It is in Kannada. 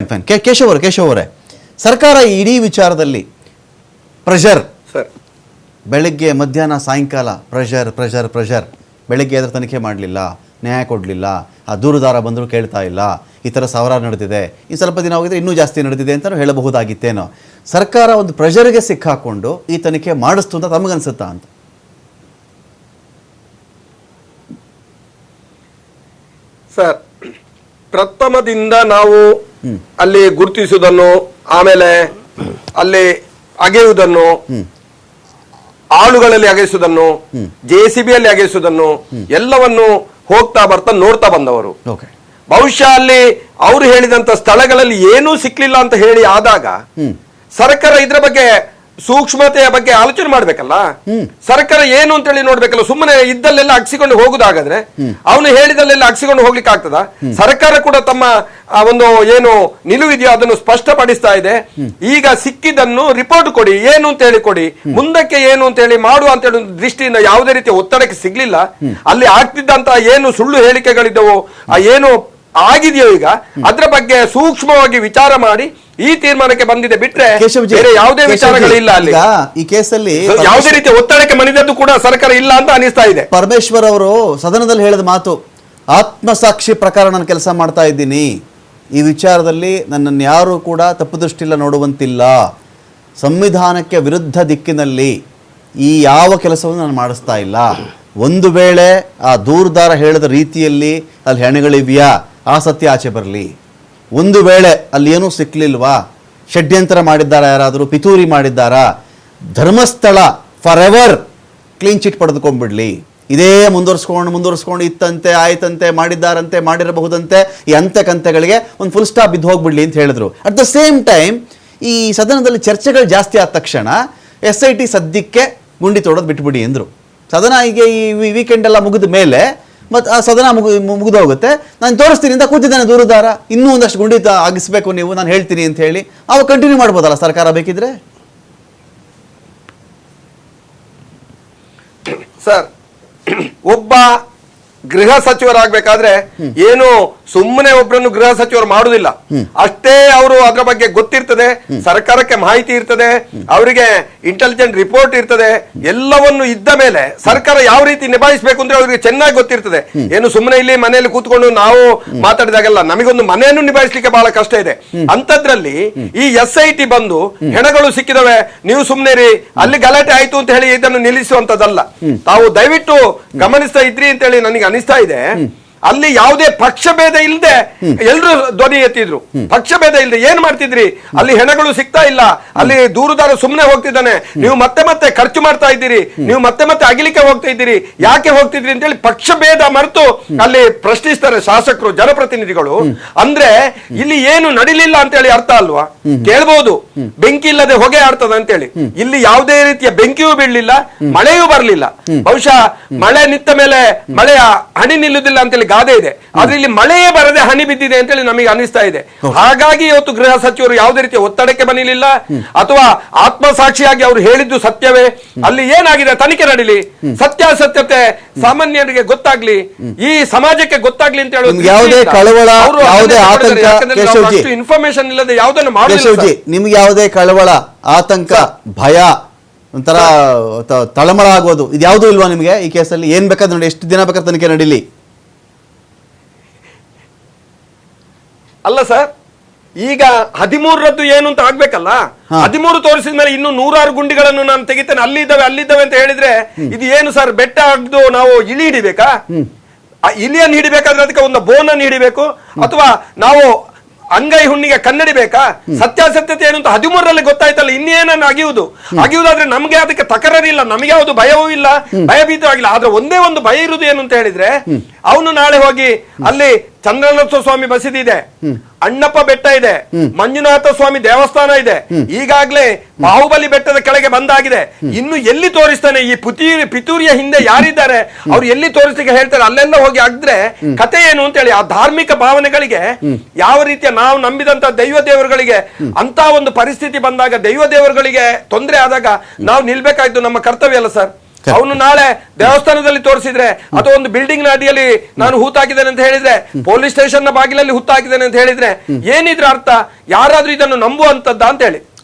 ಫೈನ್ ಕೆ ಕೇಶವ್ ಅವರೇ ಕೇಶವ್ ಅವರೇ ಸರ್ಕಾರ ಇಡೀ ವಿಚಾರದಲ್ಲಿ ಪ್ರೆಷರ್ ಸರ್ ಬೆಳಗ್ಗೆ ಮಧ್ಯಾಹ್ನ ಸಾಯಂಕಾಲ ಪ್ರೆಷರ್ ಪ್ರೆಷರ್ ಪ್ರೆಷರ್ ಬೆಳಗ್ಗೆ ಅದರ ತನಿಖೆ ಮಾಡಲಿಲ್ಲ ನ್ಯಾಯ ಕೊಡಲಿಲ್ಲ ಆ ದೂರುದಾರ ಬಂದರೂ ಕೇಳ್ತಾ ಇಲ್ಲ ಈ ಥರ ಸಾವಿರಾರು ನಡೆದಿದೆ ಈ ಸ್ವಲ್ಪ ದಿನ ಹೋಗಿದ್ರೆ ಇನ್ನೂ ಜಾಸ್ತಿ ನಡೆದಿದೆ ಅಂತ ಹೇಳಬಹುದಾಗಿತ್ತೇನೋ. ಸರ್ಕಾರ ಒಂದು ಪ್ರೆಷರ್ಗೆ ಸಿಕ್ಕಾಕೊಂಡು ಈ ತನಿಖೆ ಮಾಡಿಸ್ತು ಅಂತ ತಮಗನ್ಸುತ್ತಾ ಅಂತ? ಸರ್ ಪ್ರಥಮದಿಂದ ನಾವು ಅಲ್ಲಿ ಗುರುತಿಸುವುದನ್ನು ಆಮೇಲೆ ಅಲ್ಲಿ ಅಗೆಯುವುದನ್ನು ಆಳುಗಳಲ್ಲಿ ಅಗೆಸುವುದನ್ನು ಜೆ ಸಿ ಬಿಯಲ್ಲಿ ಅಗೆಸುವುದನ್ನು ಎಲ್ಲವನ್ನು ಹೋಗ್ತಾ ಬರ್ತಾ ನೋಡ್ತಾ ಬಂದವರು. ಬಹುಶಃ ಅಲ್ಲಿ ಅವರು ಹೇಳಿದಂತ ಸ್ಥಳಗಳಲ್ಲಿ ಏನೂ ಸಿಕ್ಲಿಲ್ಲ ಅಂತ ಹೇಳಿ ಆದಾಗ ಸರ್ಕಾರ ಇದ್ರ ಬಗ್ಗೆ ಸೂಕ್ಷ್ಮತೆಯ ಬಗ್ಗೆ ಆಲೋಚನೆ ಮಾಡ್ಬೇಕಲ್ಲ? ಸರ್ಕಾರ ಏನು ಅಂತ ಹೇಳಿ ನೋಡ್ಬೇಕಲ್ಲ ಸುಮ್ಮನೆ ಇದ್ದಲ್ಲೆಲ್ಲ ಅಗ್ಸಿಕೊಂಡು ಹೋಗುದಾಗಾದ್ರೆ? ಅವನು ಹೇಳಿದಲ್ಲೆಲ್ಲ ಅಗ್ಸಿಕೊಂಡು ಹೋಗ್ಲಿಕ್ಕೆ ಆಗ್ತದ ಸರ್ಕಾರ ಕೂಡ ತಮ್ಮ ಒಂದು ಏನು ನಿಲುವಿದೆಯೋ ಅದನ್ನು ಸ್ಪಷ್ಟಪಡಿಸ್ತಾ ಇದೆ. ಈಗ ಸಿಕ್ಕಿದ್ದನ್ನು ರಿಪೋರ್ಟ್ ಕೊಡಿ ಏನು ಅಂತ ಹೇಳಿ ಕೊಡಿ ಮುಂದಕ್ಕೆ ಏನು ಅಂತ ಹೇಳಿ ಮಾಡು ಅಂತ ಹೇಳಿ ಒಂದು ದೃಷ್ಟಿಯಿಂದ ಯಾವುದೇ ರೀತಿಯ ಒತ್ತಡಕ್ಕೆ ಸಿಗ್ಲಿಲ್ಲ. ಅಲ್ಲಿ ಆಗ್ತಿದ್ದಂತ ಏನು ಸುಳ್ಳು ಹೇಳಿಕೆಗಳಿದ್ದವು ಆ ಏನು ಆಗಿದೆಯೋ ಈಗ ಅದ್ರ ಬಗ್ಗೆ ಸೂಕ್ಷ್ಮವಾಗಿ ವಿಚಾರ ಮಾಡಿ ಈ ತೀರ್ಮಾನಕ್ಕೆ ಬಂದಿದೆ ಬಿಟ್ರೆ ಬೇರೆ ಯಾವುದೇ ವಿಚಾರಗಳಿಲ್ಲ ಅಲ್ಲಿ. ಈ ಕೇಸಲ್ಲಿ ಯಾವುದೇ ರೀತಿಯ ಒತ್ತಡಕ್ಕೆ ಮಣಿದದ್ದು ಕೂಡ ಸರ್ಕಾರ ಇಲ್ಲ ಅಂತ ಅನಿಸ್ತಾ ಇದೆ. ಪರಮೇಶ್ವರ್ ಅವರು ಸದನದಲ್ಲಿ ಹೇಳಿದ ಮಾತು ಆತ್ಮಸಾಕ್ಷಿ ಪ್ರಕಾರ ನಾನು ಕೆಲಸ ಮಾಡ್ತಾ ಇದ್ದೀನಿ. ಈ ವಿಚಾರದಲ್ಲಿ ನನ್ನನ್ನು ಯಾರು ಕೂಡ ತಪ್ಪು ದೃಷ್ಟಿಲ್ಲ ನೋಡುವಂತಿಲ್ಲ. ಸಂವಿಧಾನಕ್ಕೆ ವಿರುದ್ಧ ದಿಕ್ಕಿನಲ್ಲಿ ಈ ಯಾವ ಕೆಲಸವನ್ನು ನಾನು ಮಾಡಿಸ್ತಾ ಇಲ್ಲ. ಒಂದು ವೇಳೆ ಆ ದೂರದಾರ ಹೇಳಿದ ರೀತಿಯಲ್ಲಿ ಅಲ್ಲಿ ಹೆಣಗಳಿವೆಯಾ ಆ ಸತ್ಯ ಆಚೆ ಬರಲಿ. ಒಂದು ವೇಳೆ ಅಲ್ಲಿ ಏನೂ ಸಿಕ್ಕಲಿಲ್ವಾ ಷಡ್ಯಂತರ ಮಾಡಿದ್ದಾರಾ ಯಾರಾದರೂ? ಪಿತೂರಿ ಮಾಡಿದ್ದಾರಾ? Dharmasthala for ever clean chit ಪಡೆದುಕೊಂಡ್ಬಿಡ್ಲಿ. ಇದೇ ಮುಂದುವರ್ಸ್ಕೊಂಡು ಮುಂದುವರ್ಸ್ಕೊಂಡು, ಇತ್ತಂತೆ, ಆಯ್ತಂತೆ, ಮಾಡಿದ್ದಾರಂತೆ, ಮಾಡಿರಬಹುದಂತೆ ಈ ಅಂತೆ ಕಂತೆಗಳಿಗೆ ಒಂದು ಫುಲ್ ಸ್ಟಾಪ್ ಬಿದ್ದು ಹೋಗ್ಬಿಡ್ಲಿ ಅಂತ ಹೇಳಿದ್ರು. ಅಟ್ ದ ಸೇಮ್ ಟೈಮ್ ಈ ಸದನದಲ್ಲಿ ಚರ್ಚೆಗಳು ಜಾಸ್ತಿ ಆದ ತಕ್ಷಣ ಎಸ್ ಐ ಟಿ ಸದ್ಯಕ್ಕೆ ಗುಂಡಿ ತೋಡೋದು ಬಿಟ್ಬಿಡಿ ಅಂದರು ಸದನ ಈಗ ಈ ವೀಕೆಂಡೆಲ್ಲ ಮುಗಿದ ಮೇಲೆ ಮತ್ತು ಆ ಸದನ ಮುಗಿ ಮುಗಿದು ಹೋಗುತ್ತೆ ನಾನು ತೋರಿಸ್ತೀನಿ ಅಂತ ಕೂತಿದ್ದಾನೆ ದೂರದಾರ. ಇನ್ನೂ ಒಂದಷ್ಟು ಗುಂಡಿ ಆಗಿಸ್ಬೇಕು ನೀವು ನಾನು ಹೇಳ್ತೀನಿ ಅಂತ ಹೇಳಿ. ಅವಾಗ ಕಂಟಿನ್ಯೂ ಮಾಡ್ಬೋದಲ್ಲ ಸರ್ಕಾರ ಬೇಕಿದ್ರೆ? ಸರ್ ಒಬ್ಬ ಗೃಹ ಸಚಿವರಾಗಬೇಕಾದ್ರೆ ಏನು ಸುಮ್ಮನೆ ಒಬ್ಬರನ್ನು ಗೃಹ ಸಚಿವರು ಮಾಡುದಿಲ್ಲ. ಅಷ್ಟೇ ಅವರು ಅದರ ಬಗ್ಗೆ ಗೊತ್ತಿರ್ತದೆ ಸರ್ಕಾರಕ್ಕೆ ಮಾಹಿತಿ ಇರ್ತದೆ ಅವರಿಗೆ ಇಂಟೆಲಿಜೆಂಟ್ ರಿಪೋರ್ಟ್ ಇರ್ತದೆ ಎಲ್ಲವನ್ನು ಇದ್ದ ಮೇಲೆ ಸರ್ಕಾರ ಯಾವ ರೀತಿ ನಿಭಾಯಿಸಬೇಕು ಅಂದ್ರೆ ಅವರಿಗೆ ಚೆನ್ನಾಗಿ ಗೊತ್ತಿರ್ತದೆ. ಏನು ಸುಮ್ಮನೆ ಇಲ್ಲಿ ಮನೆಯಲ್ಲಿ ಕೂತ್ಕೊಂಡು ನಾವು ಮಾತಾಡಿದಾಗೆಲ್ಲ ನಮಗೊಂದು ಮನೆಯನ್ನು ನಿಭಾಯಿಸಲಿಕ್ಕೆ ಬಹಳ ಕಷ್ಟ ಇದೆ. ಅಂತದ್ರಲ್ಲಿ ಈ ಎಸ್ ಐ ಟಿ ಬಂದು ಹೆಣಗಳು ಸಿಕ್ಕಿದವೆ ನೀವು ಸುಮ್ಮನೆ ರೀ ಅಲ್ಲಿ ಗಲಾಟೆ ಆಯ್ತು ಅಂತ ಹೇಳಿ ಇದನ್ನು ನಿಲ್ಲಿಸುವಂತದ್ದಲ್ಲ ತಾವು ದಯವಿಟ್ಟು ಗಮನಿಸ್ತಾ ಇದ್ರಿ ಅಂತ ಹೇಳಿ ನನಗೆ ಅನಿಸ್ತಾ ಇದೆ. ಅಲ್ಲಿ ಯಾವುದೇ ಪಕ್ಷಭೇದ ಇಲ್ಲದೆ ಎಲ್ರು ಧ್ವನಿ ಎತ್ತಿದ್ರು. ಪಕ್ಷ ಭೇದ ಇಲ್ಲದೆ ಏನ್ ಮಾಡ್ತಿದ್ರಿ? ಅಲ್ಲಿ ಹೆಣಗಳು ಸಿಗ್ತಾ ಇಲ್ಲ. ಅಲ್ಲಿ ದೂರುದಾರ ಸುಮ್ಮನೆ ಹೋಗ್ತಿದ್ದಾನೆ. ನೀವು ಮತ್ತೆ ಮತ್ತೆ ಖರ್ಚು ಮಾಡ್ತಾ ಇದ್ದೀರಿ. ನೀವು ಮತ್ತೆ ಮತ್ತೆ ಅಗಿಲಿಕ್ಕೆ ಹೋಗ್ತಾ ಇದ್ದೀರಿ. ಯಾಕೆ ಹೋಗ್ತಿದ್ರಿ ಅಂತ ಹೇಳಿ ಪಕ್ಷಭೇದ ಮರೆತು ಅಲ್ಲಿ ಪ್ರಶ್ನಿಸ್ತಾರೆ ಶಾಸಕರು ಜನಪ್ರತಿನಿಧಿಗಳು. ಅಂದ್ರೆ ಇಲ್ಲಿ ಏನು ನಡಿಲಿಲ್ಲ ಅಂತ ಹೇಳಿ ಅರ್ಥ ಅಲ್ವಾ? ಕೇಳ್ಬಹುದು ಬೆಂಕಿ ಇಲ್ಲದೆ ಹೊಗೆ ಆಡ್ತದ ಅಂತ ಹೇಳಿ ಇಲ್ಲಿ ಯಾವುದೇ ರೀತಿಯ ಬೆಂಕಿಯೂ ಬೀಳಲಿಲ್ಲ ಮಳೆಯೂ ಬರಲಿಲ್ಲ. ಬಹುಶಃ ಮಳೆ ನಿಂತ ಮೇಲೆ ಮಳೆಯ ಹಣಿ ನಿಲ್ಲುದಿಲ್ಲ ಅಂತೇಳಿ ಗಾದೆ ಇದೆ. ಆದ್ರೆ ಇಲ್ಲಿ ಮಳೆಯೇ ಬರದೆ ಹನಿ ಬಿದ್ದಿದೆ ಅಂತ ಹೇಳಿ ನಮಗೆ ಅನಿಸ್ತಾ ಇದೆ. ಹಾಗಾಗಿ ಇವತ್ತು ಗೃಹ ಸಚಿವರು ಯಾವುದೇ ರೀತಿಯ ಒತ್ತಡಕ್ಕೆ ಬನಿಲಿಲ್ಲ ಅಥವಾ ಆತ್ಮಸಾಕ್ಷಿಯಾಗಿ ಅವರು ಹೇಳಿದ್ದು ಸತ್ಯವೇ. ಅಲ್ಲಿ ಏನಾಗಿದೆ ತನಿಖೆ ನಡೀಲಿ. ಸತ್ಯಾಸತ್ಯತೆ ಸಾಮಾನ್ಯರಿಗೆ ಗೊತ್ತಾಗ್ಲಿ. ಈ ಸಮಾಜಕ್ಕೆ ಗೊತ್ತಾಗ್ಲಿ ಅಂತ ಹೇಳುವ ನಿಮ್ಗೆ ಯಾವುದೇ ಕಳವಳ, ಅವರು ಯಾವುದೇ ಅದನ್ನೇ ಆತಂಕ, ಮಾಡಿದ್ದಾರೆ. ಯಾಕಂದ್ರೆ ನಾವು ಕೇಶವ್ಜಿ. ಅಷ್ಟು ಇನ್ಫಾರ್ಮೇಶನ್ ಇಲ್ಲದೆ ಯಾವುದನ್ನು ಮಾಡಿ. ನಿಮ್ಗೆ ಯಾವುದೇ ಕಳವಳ ಆತಂಕ ಭಯ ಒಂಥರ ತಳಮಳ ಆಗೋದು ಇದು ಯಾವುದೂ ಇಲ್ವಾ ನಿಮಗೆ ಈ ಕೇಸಲ್ಲಿ? ಏನ್ ಬೇಕಾದ್ರೆ ನೋಡಿ ಎಷ್ಟು ದಿನ ಬೇಕಾದ್ರೆ ತನಿಖೆ ನಡೀಲಿ? ಅಲ್ಲ ಸರ್ ಈಗ ಹದಿಮೂರರದ್ದು ಏನು ಅಂತ ಆಗ್ಬೇಕಲ್ಲ. ಹದಿಮೂರು ತೋರಿಸಿದ ಮೇಲೆ ಇನ್ನು ನೂರಾರು ಗುಂಡಿಗಳನ್ನು ನಾನು ತೆಗಿತೇನೆ ಅಲ್ಲಿ ಇದ್ದಾವೆ ಅಲ್ಲಿದ್ದಾವೆ ಅಂತ ಹೇಳಿದ್ರೆ ಇದು ಏನು ಸರ್ ಬೆಟ್ಟ ಆಗ್ದು ನಾವು ಇಳಿ ಹಿಡಿಬೇಕಾ? ಆ ಇಲಿಯನ್ನು ಹಿಡಿಬೇಕಾದ್ರೆ ಅದಕ್ಕೆ ಒಂದು ಬೋನನ್ನು ಹಿಡಿಬೇಕು ಅಥವಾ ನಾವು ಅಂಗೈ ಹುಣ್ಣಿಗೆ ಕನ್ನಡಿ ಬೇಕಾ? ಸತ್ಯಾಸತ್ಯತೆ ಏನು ಅಂತ ಹದಿಮೂರರಲ್ಲಿ ಗೊತ್ತಾಯ್ತಲ್ಲ ಇನ್ನೇನನ್ನು ಅಗಿಯುವುದು? ಅಗಿಯುವುದಾದ್ರೆ ನಮ್ಗೆ ಅದಕ್ಕೆ ತಕರಾರಿಲ್ಲ ನಮಗೆ ಯಾವುದು ಭಯವೂ ಇಲ್ಲ ಭಯಭೀತವಾಗಿಲ್ಲ. ಆದ್ರೆ ಒಂದೇ ಒಂದು ಭಯ ಇರುವುದು ಏನು ಅಂತ ಹೇಳಿದ್ರೆ ಅವನು ನಾಳೆ ಹೋಗಿ ಅಲ್ಲಿ ಚಂದ್ರನಾಥ ಸ್ವಾಮಿ ಮಸೀದಿ ಇದೆ. ಅಣ್ಣಪ್ಪ ಬೆಟ್ಟ ಇದೆ. ಮಂಜುನಾಥ ಸ್ವಾಮಿ ದೇವಸ್ಥಾನ ಇದೆ. ಈಗಾಗ್ಲೇ ಬಾಹುಬಲಿ ಬೆಟ್ಟದ ಕೆಳಗೆ ಬಂದಾಗಿದೆ. ಇನ್ನು ಎಲ್ಲಿ ತೋರಿಸ್ತಾನೆ? ಈ ಪುತೂರಿ ಪಿತೂರಿಯ ಹಿಂದೆ ಯಾರಿದ್ದಾರೆ? ಅವ್ರು ಎಲ್ಲಿ ತೋರಿಸ್ಲಿಕ್ಕೆ ಹೇಳ್ತಾರೆ? ಅಲ್ಲೆಲ್ಲ ಹೋಗಿ ಅಗ್ದ್ರೆ ಕತೆ ಏನು ಅಂತ ಹೇಳಿ ಆ ಧಾರ್ಮಿಕ ಭಾವನೆಗಳಿಗೆ ಯಾವ ರೀತಿಯ ನಾವು ನಂಬಿದಂತ ದೈವ ದೇವರುಗಳಿಗೆ ಅಂತ ಒಂದು ಪರಿಸ್ಥಿತಿ ಬಂದಾಗ ದೈವ ದೇವರುಗಳಿಗೆ ತೊಂದರೆ ಆದಾಗ ನಾವು ನಿಲ್ಬೇಕಾಯ್ತು ನಮ್ಮ ಕರ್ತವ್ಯ ಅಲ್ಲ ಸರ್. ಅವನು ನಾಳೆ ದೇವಸ್ಥಾನದಲ್ಲಿ ತೋರಿಸಿದ್ರೆ ಅಥವಾ ಒಂದು ಬಿಲ್ಡಿಂಗ್ನ ಅಡಿಯಲ್ಲಿ ನಾನು ಹೂತಾಕಿದ್ದೇನೆ ಅಂತ ಹೇಳಿದ್ರೆ ಪೊಲೀಸ್ ಸ್ಟೇಷನ್ನ ಬಾಗಿಲಲ್ಲಿ ಹುತ್ತಾಕಿದ್ದೇನೆ ಅಂತ ಹೇಳಿದ್ರೆ ಏನಿದ್ರ ಅರ್ಥ? ಯಾರಾದ್ರೂ ಇದನ್ನು ನಂಬುವಂತದ್ದ ಅಂತ ಹೇಳಿ.